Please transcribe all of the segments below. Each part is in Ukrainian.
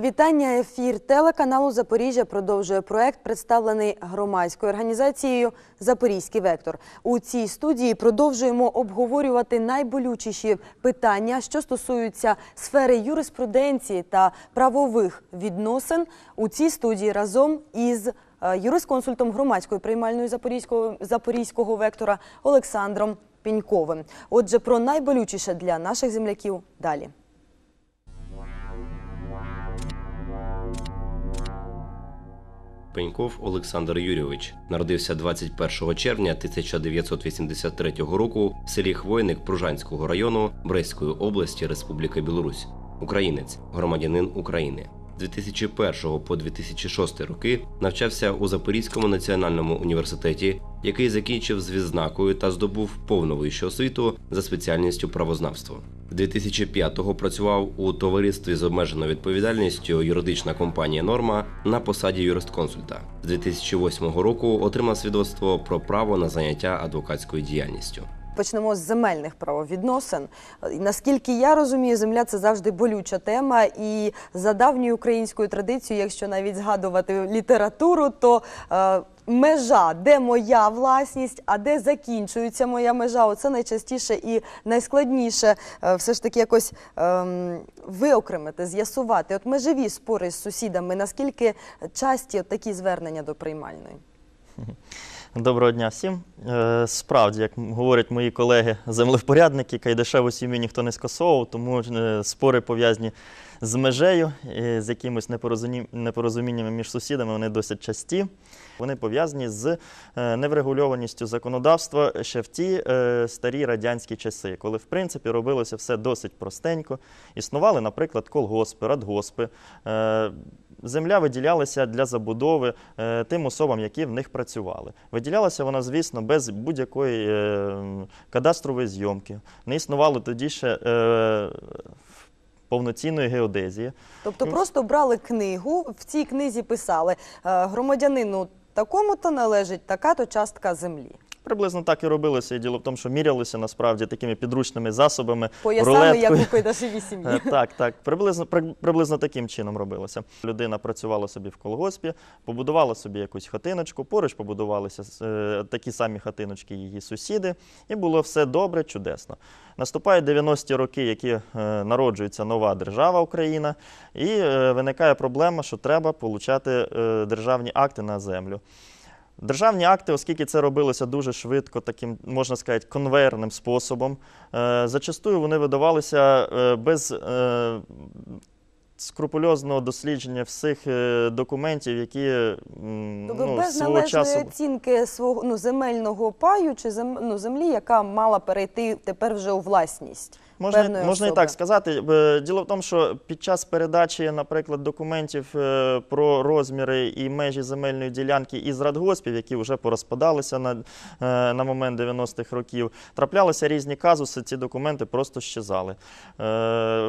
Вітання. Ефір телеканалу Запоріжжя продовжує проект, представлений громадською організацією Запорізький вектор. У цій студії продовжуємо обговорювати найболючіші питання, що стосуються сфери юриспруденції та правових відносин. У цій студії разом із е, юрисконсультом громадської приймальної Запорізького Запорізького вектора Олександром Піньковим. Отже, про найболючіше для наших земляків далі. Пеньков Олександр Юрійович народився 21 червня 1983 року в селі Хвойник Пружанського району Брестської області Республіка Білорусь. Українець, громадянин України. З 2001 по 2006 роки навчався у Запорізькому національному університеті, який закінчив з відзнакою та здобув повну вищу освіту за спеціальністю правознавство. З 2005-го працював у товаристві з обмеженою відповідальністю юридична компанія Норма на посаді юристконсульта. З 2008 року отримав свідоцтво про право на заняття адвокатською діяльністю. Почнемо з земельних правовідносин. Наскільки я розумію, земля це завжди болюча тема. І за давньою українською традицією, якщо навіть згадувати літературу, то е, межа, де моя власність, а де закінчується моя межа, оце найчастіше і найскладніше е, все ж таки якось ем, виокремити, з'ясувати. От межові спори з сусідами, наскільки часті от такі звернення до приймальної? Доброго дня всім. Е, Справді, як говорять мої колеги землевпорядники, Кайдашеву сім'ю ніхто не скасовував, тому е, спори пов'язані з межею, з якимось непорозуміннями між сусідами, вони досить часті. Вони пов'язані з е, неврегульованістю законодавства ще в ті е, старі радянські часи, коли в принципі робилося все досить простенько. Існували, наприклад, колгоспи, радгоспи. Земля виділялася для забудови е, тим особам, які в них працювали. Виділялася вона, звісно, без будь-якої е, кадастрової зйомки. Не існувало тоді ще е, повноцінної геодезії. Тобто просто брали книгу, в цій книзі писали громадянину такому-то належить така-то частка землі. Приблизно так і робилося. І діло в тому, що мірялися насправді такими підручними засобами. Поясами, як у Кайдашевій сім'ї. Е, Так, так. Приблизно, при- приблизно таким чином робилося. Людина працювала собі в колгоспі, побудувала собі якусь хатиночку, поруч побудувалися е, такі самі хатиночки її сусіди, і було все добре, чудесно. Наступають 90-ті роки, які е, народжується нова держава Україна, і е, виникає проблема, що треба получати е, державні акти на землю. Державні акти, оскільки це робилося дуже швидко, таким, можна сказати, конвейерним способом, е, зачастую вони видавалися е, без е, скрупульозного дослідження всіх документів, які Тобто ну, без свого часу. оцінки свого ну, земельного паю чи зем, ну, землі, яка мала перейти тепер вже у власність. Можна, певної можна і так сказати. Е, Діло в тому, що під час передачі, наприклад, документів е, про розміри і межі земельної ділянки із радгоспів, які вже порозпадалися на, е, на момент 90-х років, траплялися різні казуси, ці документи просто щезали.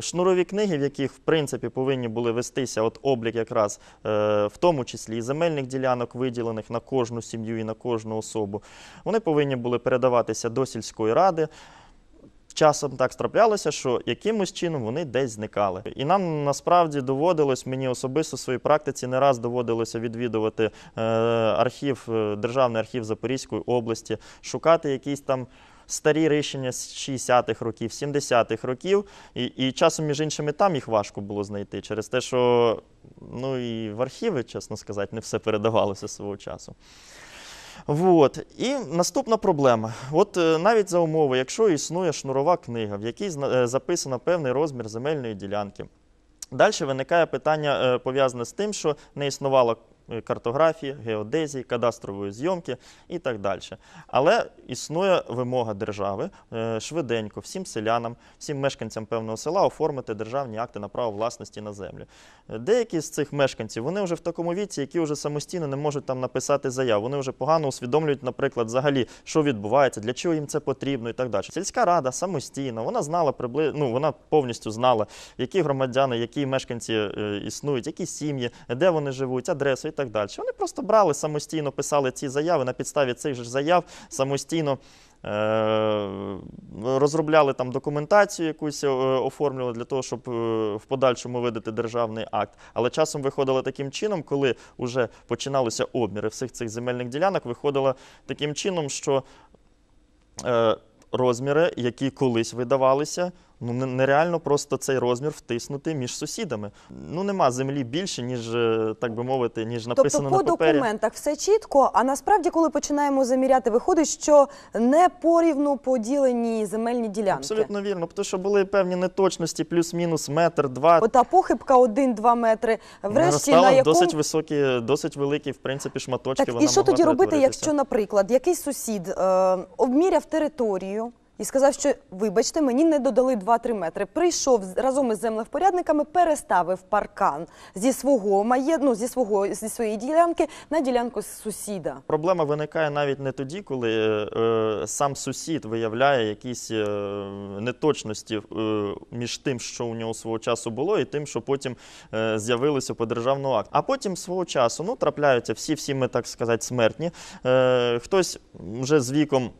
Шнурові книги, в яких в принципі повинні були вестися от облік якраз в тому числі і земельних ділянок, виділених на кожну сім'ю і на кожну особу, вони повинні були передаватися до сільської ради. Часом так траплялося, що якимось чином вони десь зникали. І нам насправді доводилось, мені особисто в своїй практиці не раз доводилося відвідувати е, архів, е, Державний архів Запорізької області, шукати якісь там. Старі рішення з 60-х років, 70-х років, і, і часом, між іншими, там їх важко було знайти через те, що ну і в архіви, чесно сказати, не все передавалося свого часу. Вот. І наступна проблема. От е, навіть за умови, якщо існує шнурова книга, в якій е, записано певний розмір земельної ділянки. Далі виникає питання, е, пов'язане з тим, що не існувало картографії, геодезії, кадастрової зйомки і так далі. Але існує вимога держави е, швиденько всім селянам, всім мешканцям певного села оформити державні акти на право власності на землю. Е, Деякі з цих мешканців вони вже в такому віці, які вже самостійно не можуть там написати заяву. Вони вже погано усвідомлюють, наприклад, взагалі, що відбувається, для чого їм це потрібно і так далі. Сільська рада самостійно, вона знала приблизно, ну вона повністю знала, які громадяни, які мешканці е, існують, які сім'ї, де вони живуть, адресу і так далі. Вони просто брали самостійно, писали ці заяви на підставі цих же заяв самостійно. е, Розробляли там документацію, якусь е, оформлювали для того, щоб е, в подальшому видати державний акт. Але часом виходило таким чином, коли вже починалися обміри всіх цих земельних ділянок, виходило таким чином, що розміри, які колись видавалися, ну нереально просто цей розмір втиснути між сусідами. Ну нема землі більше, ніж е, так би мовити, ніж написано тобто на папері. документах все чітко, а насправді, коли починаємо заміряти, виходить, що не порівну поділені земельні ділянки. Абсолютно вірно, тому що були певні неточності, плюс-мінус метр, два. Ота похибка 1-2 метри. Врешті на якому... досить високі, досить великі, в принципі, шматочки. Так, вона і що тоді робити, якщо, наприклад, якийсь сусід е, обміряв територію і сказав, що вибачте, мені не додали 2-3 метри. Прийшов разом із землевпорядниками, переставив паркан зі свого має, ну, зі свого зі своєї ділянки на ділянку сусіда. Проблема виникає навіть не тоді, коли е, е, сам сусід виявляє якісь е, неточності е, між тим, що у нього свого часу було, і тим, що потім е, з'явилося по державному акту. А потім свого часу ну, трапляються всі, всі ми, так сказати, смертні. Е, хтось вже з віком.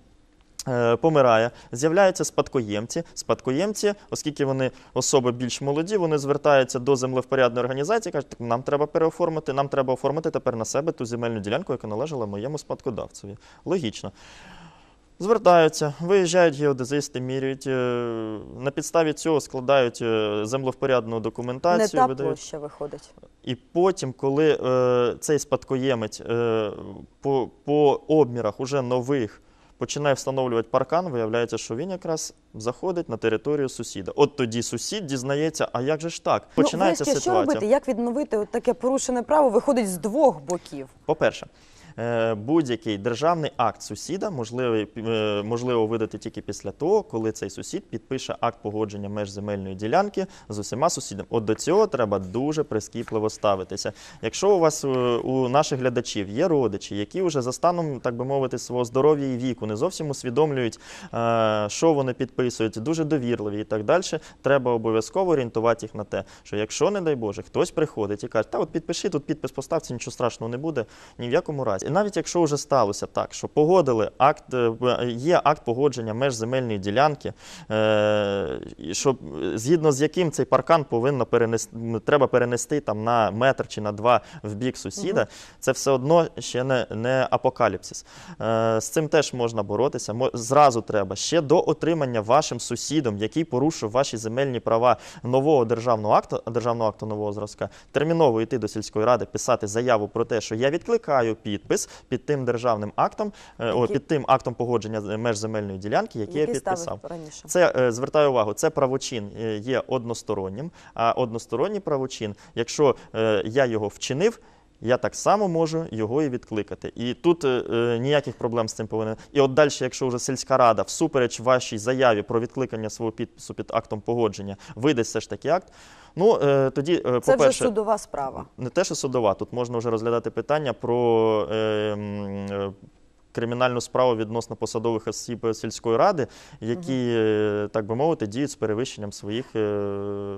Е, Помирає, з'являються спадкоємці. Спадкоємці, оскільки вони особи більш молоді, вони звертаються до землевпорядної організації, кажуть, так нам треба переоформити, нам треба оформити тепер на себе ту земельну ділянку, яка належала моєму спадкодавцеві. Логічно. Звертаються, виїжджають геодезисти, міряють, е, на підставі цього складають е, землевпорядну Не документацію, та видають. площа виходить. І потім, коли е, цей спадкоємець е, по, по обмірах уже нових починає встановлювати паркан, виявляється, що він якраз заходить на територію сусіда. От тоді сусід дізнається, а як же ж так? Починається ну, врешті, що робити? Як відновити от таке порушене право? Виходить з двох боків. По-перше, будь-який державний акт сусіда можливий, е, можливо видати тільки після того, коли цей сусід підпише акт погодження меж земельної ділянки з усіма сусідами. От до цього треба дуже прискіпливо ставитися. Якщо у вас е, у наших глядачів є родичі, які вже за станом, так би мовити, свого здоров'я і віку не зовсім усвідомлюють, е, що вони підписують, дуже довірливі і так далі, треба обов'язково орієнтувати їх на те, що якщо, не дай Боже, хтось приходить і каже, та от підпиши, тут підпис поставці, нічого страшного не буде, ні в якому разі. І навіть якщо вже сталося так, що погодили акт, е, є акт погодження меж земельної ділянки, е, що, е, згідно з яким цей паркан повинно перенести, треба перенести там на метр чи на два в бік сусіда, це все одно ще не, не апокаліпсис. Е, з цим теж можна боротися. Зразу треба ще до отримання вашим сусідом, який порушив ваші земельні права нового державного акту, державного акту нового зразка, терміново йти до сільської ради, писати заяву про те, що я відкликаю підпис під тим державним актом, е, о, під тим актом погодження меж земельної ділянки, який, я підписав. раніше. Це е, звертаю увагу, це правочин е, є одностороннім, а односторонній правочин, якщо я його вчинив. Я так само можу його і відкликати. І тут е, ніяких проблем з цим повинен. І от далі, якщо вже сільська рада, всупереч вашій заяві про відкликання свого підпису під актом погодження, видасть все ж таки акт. Ну е, тоді, е, Це вже по-перше, судова справа. не те, що судова, тут можна вже розглядати питання про е, е, кримінальну справу відносно посадових осіб сільської ради, які, е, так би мовити, діють з перевищенням своїх е,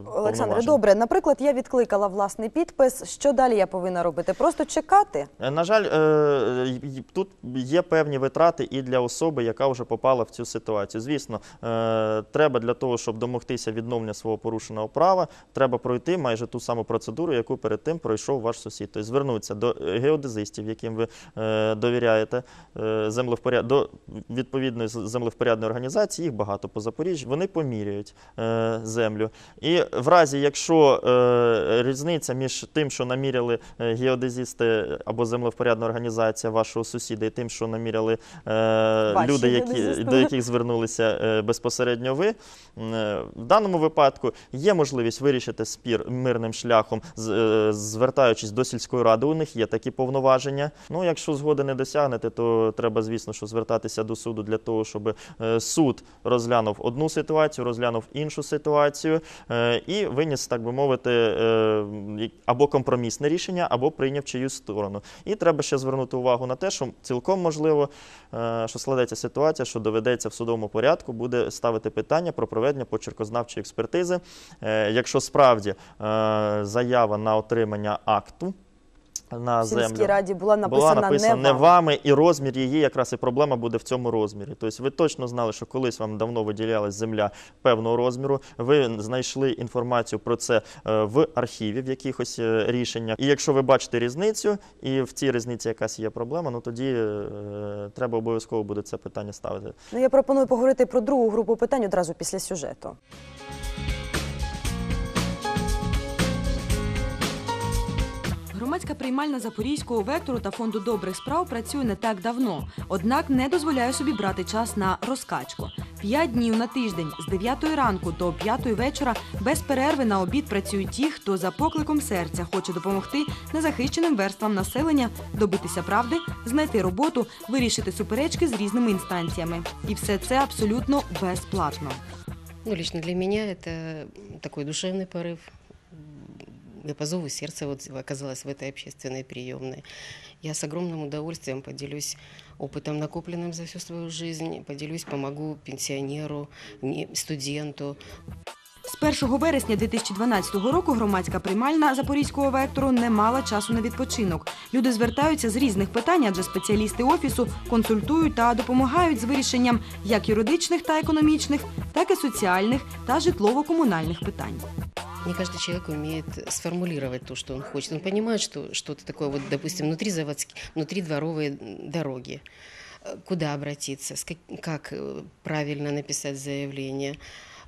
Олександре, повноважень. добре. Наприклад, я відкликала власний підпис. Що далі я повинна робити? Просто чекати? Е, На жаль, е, й- тут є певні витрати і для особи, яка вже попала в цю ситуацію. Звісно, е, треба для того, щоб домогтися відновлення свого порушеного права, треба пройти майже ту саму процедуру, яку перед тим пройшов ваш сусід. Тобто звернутися до геодезистів, яким ви е, довіряєте, е, землевпоряд... до відповідної землевпорядної організації, їх багато по Запоріжжю, вони поміряють е, землю. І в разі, якщо е, різниця між тим, що наміряли е, геодезісти або землевпорядна організація вашого сусіда, і тим, що наміряли е, люди, які, до яких звернулися е, безпосередньо ви, е, в даному випадку є можливість вирішити спір мирним шляхом, з- е, звертаючись до сільської ради. У них є такі повноваження. Ну, якщо згоди не досягнете, то треба, звісно, що звертатися до суду для того, щоб е, суд розглянув одну ситуацію, розглянув іншу ситуацію е, і виніс, так би мовити, е, або компромісне рішення, або прийняв чиюсь сторону. І треба ще звернути увагу на те, що цілком можливо, що складеться ситуація, що доведеться в судовому порядку буде ставити питання про проведення почеркознавчої експертизи. Якщо справді заява на отримання акту на В сільській землю раді була написана, була написана не не вами, і розмір її якраз і проблема буде в цьому розмірі. Тобто ви точно знали, що колись вам давно виділялась земля певного розміру. Ви знайшли інформацію про це е, в архіві, в якихось е, рішеннях. І якщо ви бачите різницю, і в цій різниці якась є проблема, ну тоді е, треба обов'язково буде це питання ставити. Ну, я пропоную поговорити про другу групу питань одразу після сюжету. Громадська приймальна Запорізького вектору та фонду добрих справ працює не так давно, однак не дозволяє собі брати час на розкачку. П'ять днів на тиждень з 9 ранку до 5 вечора без перерви на обід працюють ті, хто за покликом серця хоче допомогти незахищеним верствам населення добитися правди, знайти роботу, вирішити суперечки з різними інстанціями. І все це абсолютно безплатно. Ну, лично для меня это такой душевный порыв. Я по зову сердца вот оказалась в этой общественной приемной. Я с огромным удовольствием поделюсь опытом, накопленным за всю свою жизнь, поделюсь, помогу пенсионеру, не- студенту, З 1 вересня 2012 року громадська приймальна Запорізького вектору не мала часу на відпочинок. Люди звертаються з різних питань, адже спеціалісти офісу консультують та допомагають з вирішенням як юридичних та економічних, так і соціальних та житлово-комунальних питань. Не каждый человек умеет сформулировать то, что он хочет. Он понимает, что что-то такое, вот, допустим, внутри заводские, внутри дворовые дороги. Э, Куда обратиться, с как, как э, правильно написать заявление.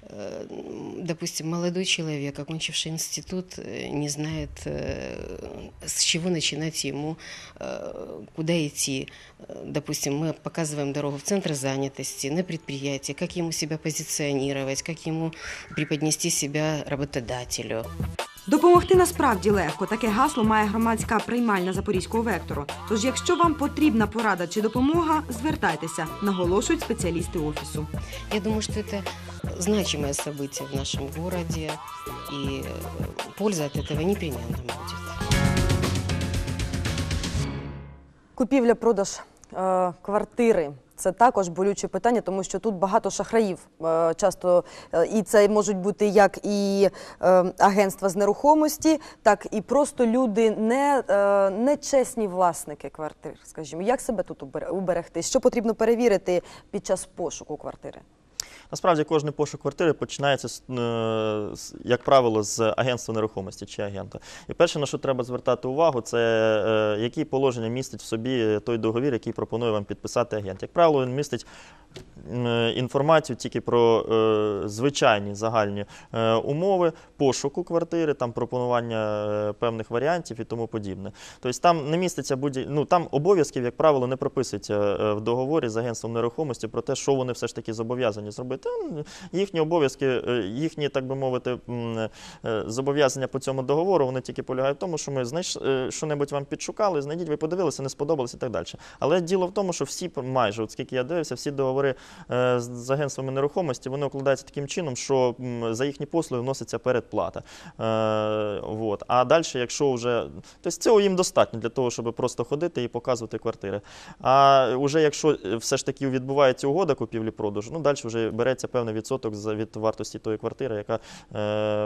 Э, м, Допустим, молодой человек, окончивший институт, э, не знает, э, с чего начинать ему, э, куда идти. Э, Допустим, мы показываем дорогу в центр занятости, на предприятие, как ему себя позиционировать, как ему преподнести себя работодателю. Допомогти насправді легко. Таке гасло має громадська приймальна Запорізького вектору. Тож, якщо вам потрібна порада чи допомога, звертайтеся, наголошують спеціалісти офісу. Я думаю, что это значимое событие в нашем городе, и э, польза от этого непременно будет. Купівля-продаж е, квартири. це також болюче питання, тому що тут багато шахраїв. Е, часто е, і це можуть бути як і е, агентства з нерухомості, так і просто люди не, не чесні власники квартир. Скажімо, як себе тут убере- уберегти? Що потрібно перевірити під час пошуку квартири? Насправді кожен пошук квартири починається, е, як правило, з агентства нерухомості чи агента. І перше, на що треба звертати увагу, це е, які положення містить в собі той договір, який пропонує вам підписати агент. Як правило, він містить інформацію тільки про е, звичайні загальні е, умови пошуку квартири, там пропонування е, певних варіантів і тому подібне. Тобто там не міститься будь ну там обов'язків, як правило, не прописується е, в договорі з агентством нерухомості про те, що вони все ж таки зобов'язані зробити. М, Їхні обов'язки, е, їхні, так би мовити, е, зобов'язання по цьому договору, вони тільки полягають в тому, що ми е, що-небудь вам підшукали, знайдіть, ви подивилися, не сподобалося і так далі. Але діло в тому, що всі майже, от скільки я дивився, всі договори е, з агентствами нерухомості, вони укладаються таким чином, що за їхні послуги вноситься передплата. Е, вот. А далі, якщо вже. Тобто цього їм достатньо для того, щоб просто ходити і показувати квартири. А вже якщо е, все ж таки відбувається угода купівлі-продажу, ну далі вже береться певний відсоток від вартості тої квартири, яка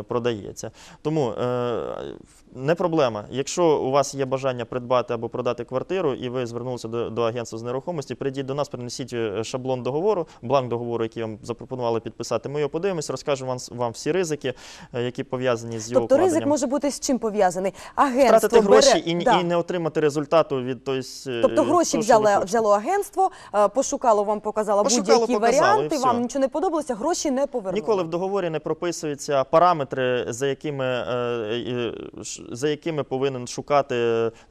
продається. Тому не проблема. Якщо у вас є бажання придбати або продати квартиру, і ви звернулися до, до агентства з нерухомості, прийдіть до нас, принесіть шаблон договору, бланк договору, який вам запропонували підписати. Ми його подивимось, розкажемо вам, вам всі ризики, е, які пов'язані з його Тобто ризик може бути з чим пов'язаний? Агентство Втратити бере... гроші і, Да. і не отримати результату від той, Тобто гроші взяли, взяло агентство, е, пошукало вам, показало будь-які варіанти, вам нічого не подобалося, гроші не повернули. Ніколи в договорі не прописуються параметри, за якими, е, е, за якими повинен шукати.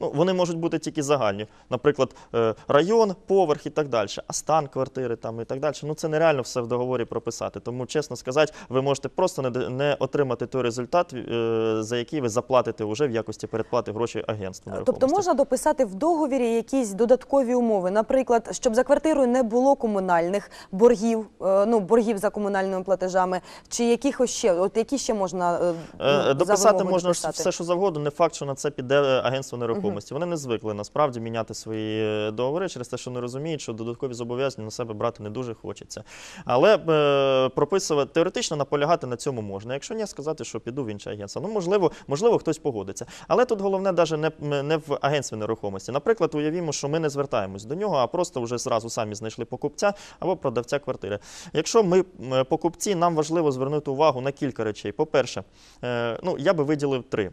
Ну, вони можуть бути тільки загальні. Наприклад, е, район, поверх і так далі, а стан квартири там і так далі. Ну це нереально все в договорі прописати. Тому, чесно сказати, ви можете просто не, не отримати той результат, е, за який ви заплатите вже в якості передплати гроші агентству. Тобто можна дописати в договорі якісь додаткові умови, наприклад, щоб за квартирою не було комунальних боргів, е, ну боргів за комунальними платежами, чи якихось ще, от які ще можна е, Е, ну, Дописати можна дописати? все, що завгодно. Не факт, що на це піде е, агентство нерухомості. Вони не звикли насправді міняти свої е, договори через те, що не розуміють, що додаткові зобов'язання на себе брати не дуже хочеться. Але е, прописувати теоретично наполягати на цьому можна. Якщо ні, сказати, що піду в інше агентство. Ну можливо, можливо, хтось погодиться. Але тут головне навіть не, не в агентстві нерухомості. Наприклад, уявімо, що ми не звертаємось до нього, а просто вже зразу самі знайшли покупця або продавця квартири. Якщо ми покупці, нам важливо звернути увагу на кілька речей. По-перше, е, ну я би виділив три.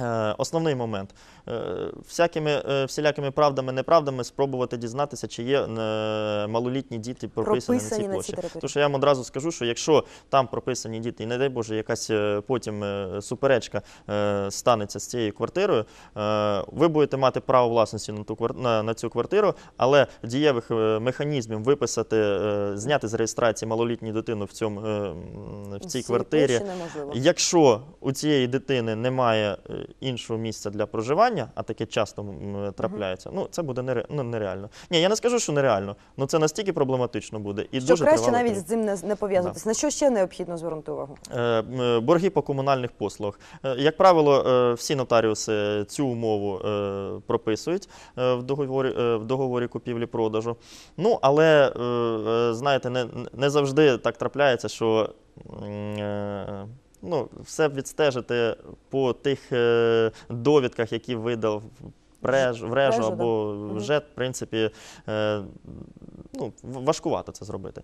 Е, Основний момент. Е, Всякими, е, всілякими правдами, неправдами спробувати дізнатися, чи є малолітні діти прописані, Прописані на цій площі. Тому що я вам одразу скажу, що якщо там прописані діти, і не дай Боже, якась потім суперечка станеться з цією квартирою, ви будете мати право власності на, ту, на, на цю квартиру, але дієвих механізмів виписати, зняти з реєстрації малолітню дитину в, цьому, в цій квартирі. Якщо у цієї дитини немає іншого місця для проживання, а таке часто трапляється, ну це буде нере, ну, нереально. Ні, я не скажу, що нереально, але це настільки проблематично буде і Що дуже краще навіть з цим не, не пов'язуватися. На що ще необхідно звернути увагу? Е, Борги по комунальних послугах. Е, Як правило, е, всі нотаріуси цю умову прописують в договорі, в договорі купівлі-продажу. Ну, але, знаєте, не, не завжди так трапляється, що ну, все відстежити по тих е, довідках, які видав преж, в режу Режу, да. або Мгм. в принципі, е, ну, важкувато це зробити.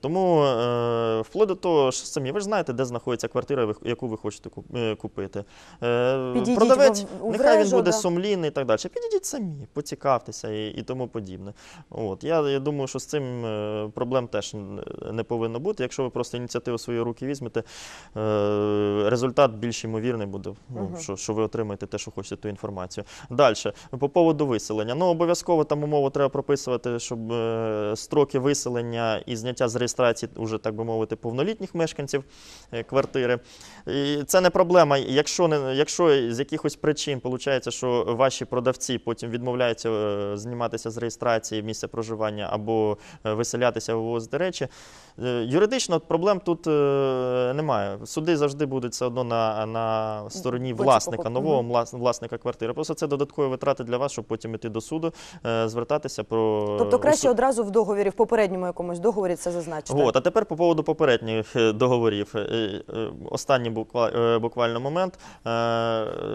Тому е, вплоть до того, що самі ви ж знаєте, де знаходиться квартира, яку ви хочете е, купити. Е, Підійдіть продавець, в- нехай він буде да. сумлінний і так далі. Підійдіть самі, поцікавтеся і, і тому подібне. От. Я, я думаю, що з цим е, проблем теж н- не повинно бути. Якщо ви просто ініціативу в свої руки візьмете, е, результат більш ймовірний буде, ну, Мгм. що, що ви отримаєте те, що хочете, ту інформацію. Далі, по поводу виселення. Ну, обов'язково там умову треба прописувати, щоб е, строки виселення і зняття з реєстрації, уже, так би мовити, повнолітніх мешканців е, квартири. І це не проблема. Якщо, не, якщо з якихось причин виходить, що ваші продавці потім відмовляються е, зніматися з реєстрації місця проживання або виселятися, вивозити речі, е, юридично проблем тут е, немає. Суди завжди будуть все одно на, на стороні власника, нового власника квартири. Просто це додаткові витрати для вас, щоб потім іти до суду, е, звертатися про Тобто краще одразу в договорі, в попередньому якомусь договорі це зазначити. От, а тепер по поводу попередніх е, договорів. Е, Останній буквально момент.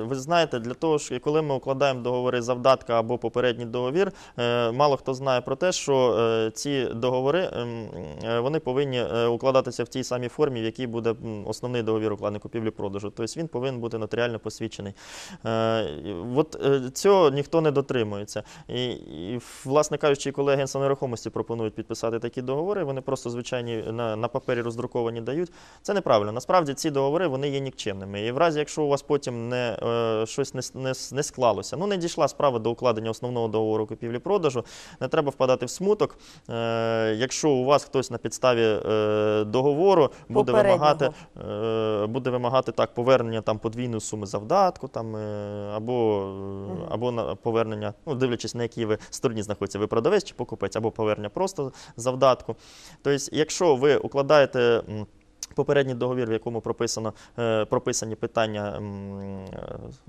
Ви знаєте, для того, що коли ми укладаємо договори завдатка або попередній договір, мало хто знає про те, що ці договори ем, вони повинні укладатися в тій самій формі, в якій буде основний договір укладення купівлі-продажу. Тобто він повинен бути нотаріально посвідчений. От цього ніхто не дотримується. І, і власне кажучи, коли агентства нерухомості пропонують підписати такі договори, вони просто звичайні на, на папері роздруковані дають. Це неправильно. Насправді ці договори вони є нікчемними. І в разі, якщо у вас потім не, е, щось не, не, не склалося, ну не дійшла справа до укладення основного договору купівлі-продажу, не треба впадати в смуток. Е, якщо у вас хтось на підставі е, договору буде вимагати, е, буде вимагати так повернення там подвійної суми завдатку, там е, або, е, або на повернення, ну дивлячись на якій ви стороні знаходиться, ви продавець чи покупець, або повернення просто завдатку. Тобто, якщо ви укладаєте. Попередній договір, в якому прописано, е, прописані питання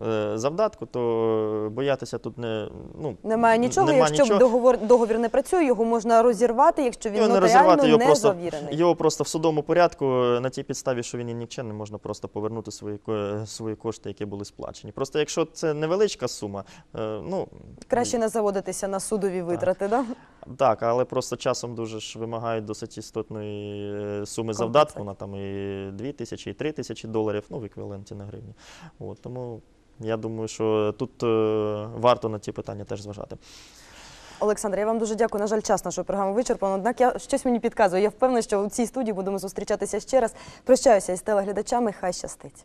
е, завдатку, то боятися тут не ну, Немає нічого. нема якщо нічого. договор договір не працює, його можна розірвати, якщо він Його не розірвати, його не просто, завірений. його просто в судовому порядку е, на тій підставі, що він є нікчемним, можна просто повернути свої, свої кошти, які були сплачені. Просто якщо це невеличка сума, ну Краще не заводитися на судові витрати, да? так, але просто часом дуже ж вимагають досить істотної суми завдатку, вона там і 2 тисячі, і 3 тисячі доларів, ну в еквіваленті на гривні. От, тому я думаю, що тут е, варто на ці питання теж зважати. Олександр, я вам дуже дякую. На жаль, час нашої програми вичерпано. Однак я щось мені підказує. Я впевнена, що у цій студії будемо зустрічатися ще раз. Прощаюся із телеглядачами. Хай щастить.